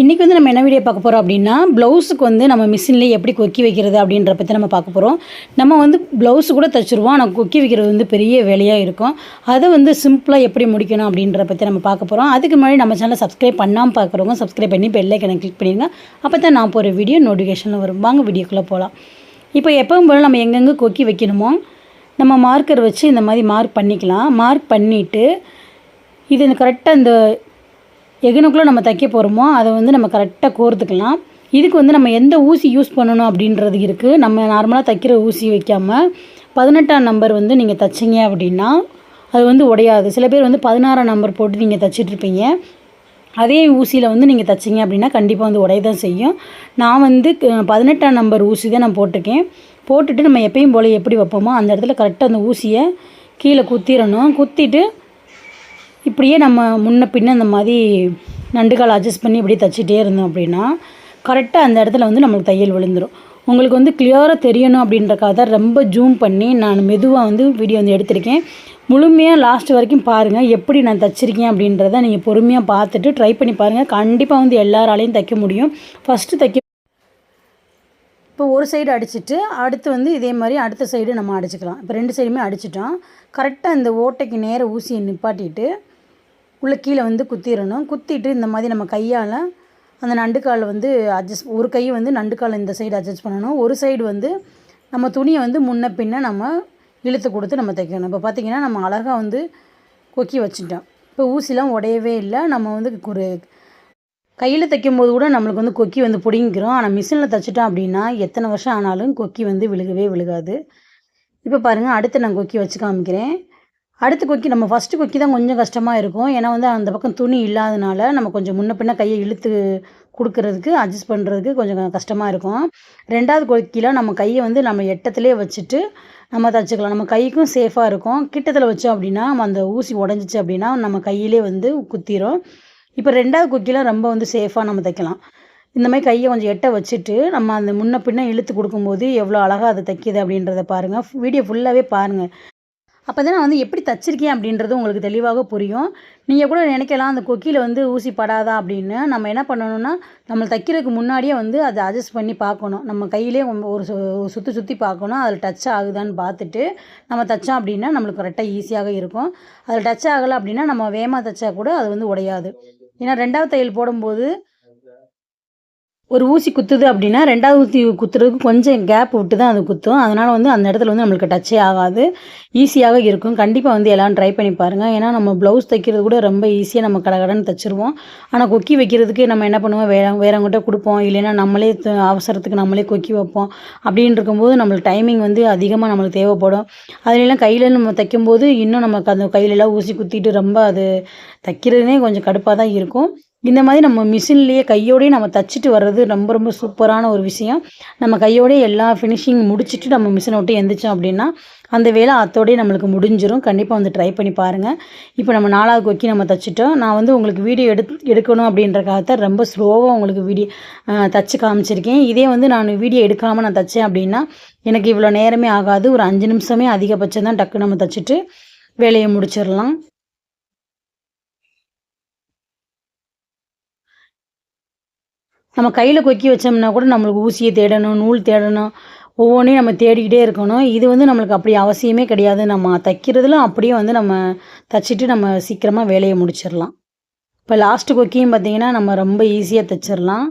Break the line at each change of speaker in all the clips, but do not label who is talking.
இன்றைக்கி வந்து நம்ம என்ன வீடியோ பார்க்க போகிறோம் அப்படின்னா ப்ளவுஸுக்கு வந்து நம்ம மிஷின்லேயே எப்படி கொக்கி வைக்கிறது அப்படின்ற பற்றி நம்ம பார்க்க போகிறோம் நம்ம வந்து ப்ளவுஸ் கூட தைச்சிருவோம் ஆனால் கொக்கி வைக்கிறது வந்து பெரிய வேலையாக இருக்கும். அதை வந்து சிம்பிளாக எப்படி முடிக்கணும் அப்படின்ற பற்றி நம்ம பார்க்க போகிறோம் அதுக்கு முன்னாடி நம்ம சேனலை சப்ஸ்கிரைப் பண்ணாமல் பார்க்குறவங்க சப்ஸ்கிரைப் பண்ணி பெல்லைக்கனை கிளிக் பண்ணிடுங்க அப்போ தான் நான் போகிற வீடியோ நோட்டிஃபிகேஷனில் வரும். வாங்க வீடியோக்குள்ளே போகலாம் இப்போ எப்பவும் போல நம்ம எங்கெங்கே கொக்கி வைக்கணுமோ நம்ம மார்க்கர் வச்சு இந்த மாதிரி மார்க் பண்ணிக்கலாம். மார்க் பண்ணிவிட்டு இது கரெக்டாக இந்த எகனுக்குள்ளே நம்ம தைக்க போகிறோமோ அதை வந்து நம்ம கரெக்டாக கோர்த்துக்கலாம். இதுக்கு வந்து நம்ம எந்த ஊசி யூஸ் பண்ணணும் அப்படின்றது இருக்குது நம்ம நார்மலாக தைக்கிற ஊசி வைக்காமல் பதினெட்டாம் நம்பர் வந்து நீங்கள் தைச்சிங்க அப்படின்னா அது வந்து உடையாது. சில பேர் வந்து பதினாறாம் நம்பர் போட்டு நீங்கள் தைச்சிட்ருப்பீங்க அதே ஊசியில் வந்து நீங்கள் தைச்சிங்க அப்படின்னா கண்டிப்பாக வந்து உடைய தான் செய்யும். நான் வந்து பதினெட்டாம் நம்பர் ஊசி தான் நான் போட்டிருக்கேன். போட்டுட்டு நம்ம எப்பயும் போல் எப்படி வைப்போமோ அந்த இடத்துல கரெக்டாக அந்த ஊசியை கீழே குத்திடணும் குத்திட்டு இப்படியே நம்ம முன்ன பின்ன இந்த மாதிரி நண்டுகால் அட்ஜஸ்ட் பண்ணி இப்படியே தைச்சிட்டே இருந்தோம் அப்படின்னா கரெக்டாக அந்த இடத்துல வந்து நம்மளுக்கு தையல் விழுந்துடும் உங்களுக்கு வந்து கிளியராக தெரியணும் அப்படின்றக்காக தான் ரொம்ப ஜூம் பண்ணி நான் மெதுவாக வந்து வீடியோ வந்து எடுத்திருக்கேன். முழுமையாக லாஸ்ட் வரைக்கும் பாருங்கள் எப்படி நான் தைச்சிருக்கேன் அப்படின்றத நீங்கள் பொறுமையாக பார்த்துட்டு ட்ரை பண்ணி பாருங்கள் கண்டிப்பாக வந்து எல்லாராலையும் தைக்க முடியும். ஃபஸ்ட்டு தைக்க இப்போ ஒரு சைடு அடிச்சிட்டு அடுத்து வந்து இதே மாதிரி அடுத்த சைடு நம்ம அடிச்சுக்கலாம். இப்போ ரெண்டு சைடுமே அடிச்சிட்டோம். கரெக்டாக இந்த ஓட்டைக்கு நேர ஊசியை நிப்பாட்டிட்டு உள்ளே கீழே வந்து குத்திடணும் குத்திட்டு இந்த மாதிரி நம்ம கையால் அந்த நண்டுக்கால் வந்து அட்ஜஸ்ட் ஒரு கை வந்து நண்டுக்கால் இந்த சைடு அட்ஜஸ்ட் பண்ணணும். ஒரு சைடு வந்து நம்ம துணியை வந்து முன்ன பின்ன நம்ம இழுத்து கொடுத்து நம்ம தைக்கணும். இப்போ பார்த்திங்கன்னா நம்ம அழகாக வந்து கொக்கி வச்சுட்டோம். இப்போ ஊசிலாம் உடையவே இல்லை. நம்ம வந்து ஒரு கையில் தைக்கும் போது கூட நம்மளுக்கு வந்து கொக்கி வந்து பிடிங்கிக்கிறோம் ஆனால் மிஷினில் தைச்சிட்டோம் அப்படின்னா எத்தனை வருஷம் ஆனாலும் கொக்கி வந்து விழுகவே விழுகாது. இப்போ பாருங்கள் அடுத்து நான் கொக்கி வச்சு காமிக்கிறேன். அடுத்த கொக்கி நம்ம ஃபஸ்ட்டு கொக்கி தான் கொஞ்சம் கஷ்டமாக இருக்கும். ஏன்னா வந்து அந்த பக்கம் துணி இல்லாதனால நம்ம கொஞ்சம் முன்ன பின்ன கையை இழுத்து கொடுக்கறதுக்கு அட்ஜஸ்ட் பண்ணுறதுக்கு கொஞ்சம் கஷ்டமாக இருக்கும். ரெண்டாவது கொக்கியில் நம்ம கையை வந்து நம்ம எட்டத்துலேயே வச்சுட்டு நம்ம தச்சுக்கலாம். நம்ம கைக்கும் சேஃபாக இருக்கும். கிட்டத்தில் வச்சோம் அப்படின்னா நம்ம அந்த ஊசி உடஞ்சிச்சு அப்படின்னா நம்ம கையிலே வந்து குத்திரும். இப்போ ரெண்டாவது கொக்கியில் ரொம்ப வந்து சேஃபாக நம்ம தைக்கலாம். இந்த மாதிரி கையை கொஞ்சம் எட்ட வச்சுட்டு நம்ம அந்த முன்ன பின்ன இழுத்து கொடுக்கும்போது எவ்வளோ அழகாக அதை தைக்கிது அப்படின்றத பாருங்கள் வீடியோ ஃபுல்லாகவே பாருங்கள் அப்போ தான் நான் வந்து எப்படி தச்சிருக்கேன் அப்படின்றது உங்களுக்கு தெளிவாக புரியும். நீங்கள் கூட நினைக்கலாம் அந்த கொக்கியில் வந்து ஊசி படாதா அப்படின்னு. நம்ம என்ன பண்ணணும்னா நம்ம தைக்கிறதுக்கு முன்னாடியே வந்து அதை அட்ஜஸ்ட் பண்ணி பார்க்கணும். நம்ம கையிலே ஒரு சு- சுற்றி சுற்றி பார்க்கணும். அதில் டச் ஆகுதான்னு பார்த்துட்டு நம்ம தைச்சோம் அப்படின்னா நம்மளுக்கு கரெக்டாக ஈஸியாக இருக்கும். அதில் டச் ஆகலை அப்படின்னா நம்ம வேகமாக தைச்சா கூட அது வந்து உடையாது. ஏன்னா ரெண்டாவது தையல் போடும்போது ஒரு ஊசி குத்துது அப்படின்னா ரெண்டாவது ஊசி குத்துறதுக்கு கொஞ்சம் கேப் விட்டு தான் அது குத்தும். அதனால் வந்து அந்த இடத்துல வந்து நம்மளுக்கு டச்சே ஆகாது. ஈஸியாக இருக்கும். கண்டிப்பாக வந்து எல்லாம் ட்ரை பண்ணி பாருங்கள் ஏன்னா நம்ம ப்ளவுஸ் தைக்கிறது கூட ரொம்ப ஈஸியாக நம்ம கடகடன்னு தைச்சிருவோம். ஆனால் கொக்கி வைக்கிறதுக்கு நம்ம என்ன பண்ணுவோம்? வேற வேறவங்கிட்ட கொடுப்போம். இல்லைன்னா நம்மளே அவசரத்துக்கு நம்மளே கொக்கி வைப்போம். அப்படின்னு இருக்கும்போது நம்மளுக்கு டைமிங் வந்து அதிகமாக நம்மளுக்கு தேவைப்படும். அதுலலாம் கையில் நம்ம தைக்கும்போது இன்னும் நமக்கு அந்த கையிலலாம் ஊசி குத்திட்டு ரொம்ப அது தைக்கிறதுனே கொஞ்சம் கடுப்பாக தான் இருக்கும். இந்த மாதிரி நம்ம மிஷின்லேயே கையோடயே நம்ம தச்சுட்டு வர்றது ரொம்ப ரொம்ப சூப்பரான ஒரு விஷயம். நம்ம கையோடையே எல்லா ஃபினிஷிங் முடிச்சுட்டு நம்ம மிஷினை விட்டு எந்திரிச்சோம் அப்படின்னா அந்த வேலை அத்தோடயே நம்மளுக்கு முடிஞ்சிடும் கண்டிப்பாக வந்து ட்ரை பண்ணி பாருங்கள் இப்போ நம்ம நாலாவது கொக்கி நம்ம தச்சுட்டோம். நான் வந்து உங்களுக்கு வீடியோ எடுத் எடுக்கணும் அப்படின்றக்காக ரொம்ப ஸ்லோவாக உங்களுக்கு வீடியோ தச்சு காமிச்சிருக்கேன். இதே வந்து நான் வீடியோ எடுக்காமல் நான் தச்சேன் அப்படின்னா எனக்கு இவ்வளோ நேரமே ஆகாது. ஒரு அஞ்சு நிமிஷமே அதிகபட்சம் தான் டக்கு நம்ம தச்சுட்டு வேலையை முடிச்சிடலாம். நம்ம கையில் கொக்கி வச்சோம்னா கூட நம்மளுக்கு ஊசியை தேடணும் நூல் தேடணும் ஒவ்வொன்றையும் நம்ம தேடிக்கிட்டே இருக்கணும். இது வந்து நம்மளுக்கு அப்படி அவசியமே கிடையாது. நம்ம தைக்கிறதுல அப்படியே வந்து நம்ம தச்சுட்டு நம்ம சீக்கிரமாக வேலையை முடிச்சிடலாம். இப்போ லாஸ்ட்டு கொக்கியும் பார்த்தீங்கன்னா நம்ம ரொம்ப ஈஸியாக தைச்சிடலாம்.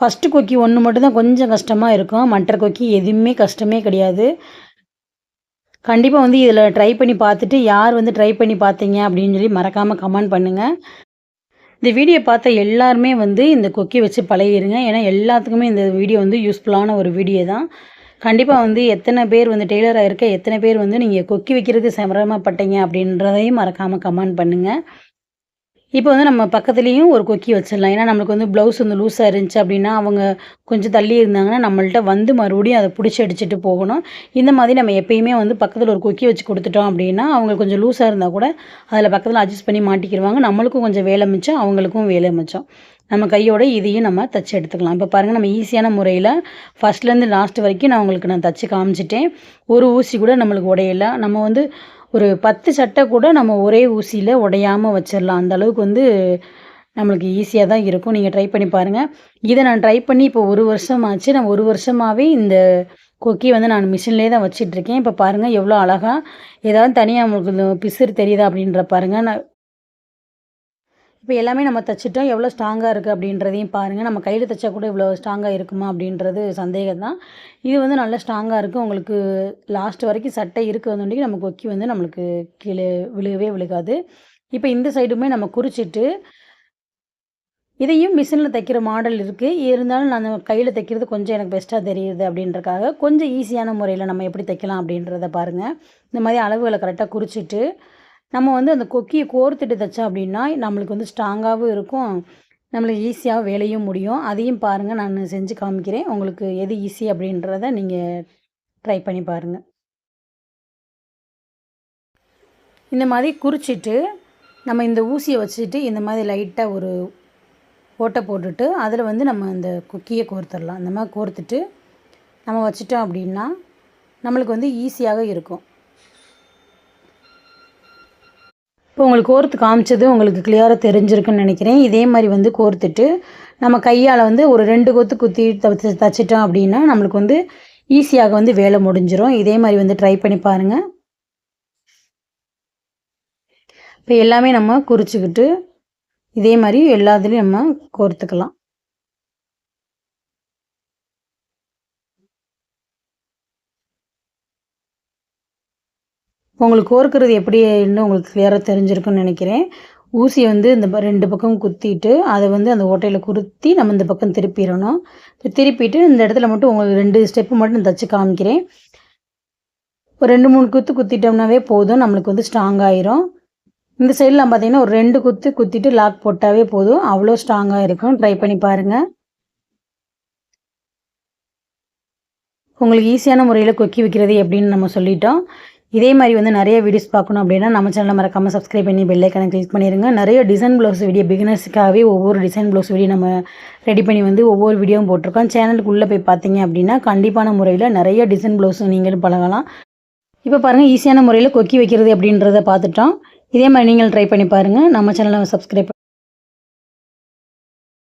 ஃபஸ்ட்டு கொக்கி ஒன்று மட்டும்தான் கொஞ்சம் கஷ்டமாக இருக்கும். மற்ற கொக்கி எதுவுமே கஷ்டமே கிடையாது. கண்டிப்பாக வந்து இதில் ட்ரை பண்ணி பார்த்துட்டு யார் வந்து ட்ரை பண்ணி பார்த்தீங்க அப்படின்னு சொல்லி மறக்காமல் கமெண்ட் பண்ணுங்கள் இந்த வீடியோ பார்த்த எல்லாருமே வந்து இந்த கொக்கி வச்சு பழகிருங்க. ஏன்னா எல்லாத்துக்குமே இந்த வீடியோ வந்து யூஸ்ஃபுல்லான ஒரு வீடியோ தான். கண்டிப்பாக வந்து எத்தனை பேர் வந்து டெய்லராக இருக்க எத்தனை பேர் வந்து நீங்கள் கொக்கி வைக்கிறதுக்கு சிரமப்பட்டீங்க அப்படின்றதையும் மறக்காமல் கமெண்ட் பண்ணுங்கள் இப்போ வந்து நம்ம பக்கத்துலேயும் ஒரு கொக்கி வச்சிடலாம். ஏன்னா நம்மளுக்கு வந்து ப்ளவுஸ் வந்து லூஸாக இருந்துச்சு அப்படின்னா அவங்க கொஞ்சம் தள்ளி இருந்தாங்கன்னா நம்மள்ட்ட வந்து மறுபடியும் அதை பிடிச்சி அடிச்சுட்டு போகணும். இந்த மாதிரி நம்ம எப்பயுமே வந்து பக்கத்தில் ஒரு கொக்கி வச்சு கொடுத்துட்டோம் அப்படின்னா அவங்க கொஞ்சம் லூஸாக இருந்தால் கூட அதில் பக்கத்தில் அட்ஜஸ்ட் பண்ணி மாட்டிக்கிடுவாங்க நம்மளுக்கும் கொஞ்சம் வேலை மிச்சம் அவங்களுக்கும் வேலை மிச்சம். நம்ம கையோட இதையும் நம்ம தச்சு எடுத்துக்கலாம். இப்போ பாருங்கள் நம்ம ஈஸியான முறையில் ஃபஸ்ட்லேருந்து லாஸ்ட் வரைக்கும் நான் உங்களுக்கு நான் தச்சு காமிச்சிட்டேன். ஒரு ஊசி கூட நம்மளுக்கு உடையலை. நம்ம வந்து ஒரு பத்து சட்டை கூட நம்ம ஒரே ஊசியில் உடையாமல் வச்சிடலாம். அந்த அளவுக்கு வந்து நம்மளுக்கு ஈஸியாக தான் இருக்கும். நீங்கள் ட்ரை பண்ணி பாருங்கள் இதை நான் ட்ரை பண்ணி இப்போ ஒரு வருஷம் ஆச்சு. நான் ஒரு வருஷமாகவே இந்த கொக்கி வந்து நான் மிஷின்லேயே தான் வச்சிட்ருக்கேன் இப்போ பாருங்கள் எவ்வளோ அழகாக ஏதாவது தனியாக உங்களுக்கு பிசுறு தெரியுதா அப்படின்ற பாருங்கள் நான் இப்போ எல்லாமே நம்ம தைச்சிட்டோம் எவ்வளோ ஸ்ட்ராங்காக இருக்குது அப்படின்றதையும் பாருங்கள் நம்ம கையில் தைச்சா கூட இவ்வளோ ஸ்ட்ராங்காக இருக்குமா அப்படின்றது சந்தேகம் தான். இது வந்து நல்லா ஸ்ட்ராங்காக இருக்குது உங்களுக்கு லாஸ்ட் வரைக்கும் சட்டை இருக்க வந்துட்டு நம்ம கொக்கி வந்து நம்மளுக்கு கீழே விழுகவே விழுகாது. இப்போ இந்த சைடுமே நம்ம குறிச்சிட்டு இதையும் மிஷினில் தைக்கிற மாடல் இருக்குது இருந்தாலும் நான் கையில் தைக்கிறது கொஞ்சம் எனக்கு பெஸ்ட்டாக தெரியுது அப்படின்றக்காக கொஞ்சம் ஈஸியான முறையில் நம்ம எப்படி தைக்கலாம் அப்படின்றத பாருங்கள் இந்த மாதிரி அளவுகளை கரெக்டாக குறிச்சிட்டு நம்ம வந்து அந்த கொக்கியை கோர்த்துட்டு தைச்சோம் அப்படின்னா நம்மளுக்கு வந்து ஸ்ட்ராங்காகவும் இருக்கும். நம்மளுக்கு ஈஸியாக வேலையும் முடியும். அதையும் பாருங்கள் நான் செஞ்சு காமிக்கிறேன். உங்களுக்கு எது ஈஸி அப்படின்றத நீங்கள் ட்ரை பண்ணி பாருங்கள் இந்த மாதிரி குறிச்சிட்டு நம்ம இந்த ஊசியை வச்சுட்டு இந்த மாதிரி லைட்டாக ஒரு ஓட்டை போட்டுட்டு அதில் வந்து நம்ம இந்த குக்கியை கோர்த்துடலாம். இந்த மாதிரி கோர்த்துட்டு நம்ம வச்சிட்டோம் அப்படின்னா நம்மளுக்கு வந்து ஈஸியாக இருக்கும். இப்போ உங்களுக்கு கோர்த்து காமிச்சது உங்களுக்கு கிளியராக தெரிஞ்சிருக்குன்னு நினைக்கிறேன். இதே மாதிரி வந்து கோர்த்துட்டு நம்ம கையால் வந்து ஒரு ரெண்டு கொத்து குத்தி தச்சு தச்சிட்டோம் அப்படின்னா நம்மளுக்கு வந்து ஈஸியாக வந்து வேலை முடிஞ்சிடும் இதே மாதிரி வந்து ட்ரை பண்ணி பாருங்கள் இப்போ எல்லாமே நம்ம குறிச்சிக்கிட்டு இதே மாதிரி எல்லாத்துலேயும் நம்ம கோர்த்துக்கலாம். உங்களுக்கு கோர்க்கிறது எப்படின்னு உங்களுக்கு கிளியராக தெரிஞ்சிருக்குன்னு நினைக்கிறேன். ஊசி வந்து இந்த ப- ரெண்டு பக்கம் குத்திட்டு அதை வந்து அந்த ஓட்டையில் குத்தி நம்ம இந்த பக்கம் திருப்பிடணும். இப்போ திருப்பிட்டு இந்த இடத்துல மட்டும் உங்களுக்கு ரெண்டு ஸ்டெப்பு மட்டும் தச்சு காமிக்கிறேன். ஒரு ரெண்டு மூணு குத்து குத்திட்டோம்னாவே போதும் நம்மளுக்கு வந்து ஸ்ட்ராங் ஆயிரும். இந்த சைடெலாம் பார்த்தீங்கன்னா ஒரு ரெண்டு குத்து குத்திட்டு லாக் போட்டாவே போதும். அவ்வளோ ஸ்ட்ராங்காக இருக்கும். ட்ரை பண்ணி பாருங்கள் உங்களுக்கு ஈஸியான முறையில் கொக்கி வைக்கிறது எப்படின்னு நம்ம சொல்லிட்டோம். இதே மாதிரி வந்து நிறைய வீடியோஸ் பார்க்கணும் அப்படின்னா நம்ம சேனலை மறக்காமல் சப்ஸ்கிரைப் பண்ணி பெல்லைக்கான கிளிக் பண்ணிடுங்க நிறைய டிசைன் ப்ளவுஸ் வீடியோ பிகினர்ஸுக்காகவே ஒவ்வொரு டிசைன் ப்ளவுஸ் வீடியோ நம்ம ரெடி பண்ணி வந்து ஒவ்வொரு வீடியோவும் போட்டிருக்கோம். சேனலுக்குள்ளே போய் பார்த்தீங்க அப்படின்னா கண்டிப்பான முறையில் நிறைய டிசைன் ப்ளவுஸ் நீங்களும் பழகலாம். இப்போ பாருங்கள் ஈஸியான முறையில் கொக்கி வைக்கிறது அப்படின்றத பார்த்துட்டோம். இதே மாதிரி நீங்கள் ட்ரை பண்ணி பாருங்கள் நம்ம சேனலை சப்ஸ்கிரைப்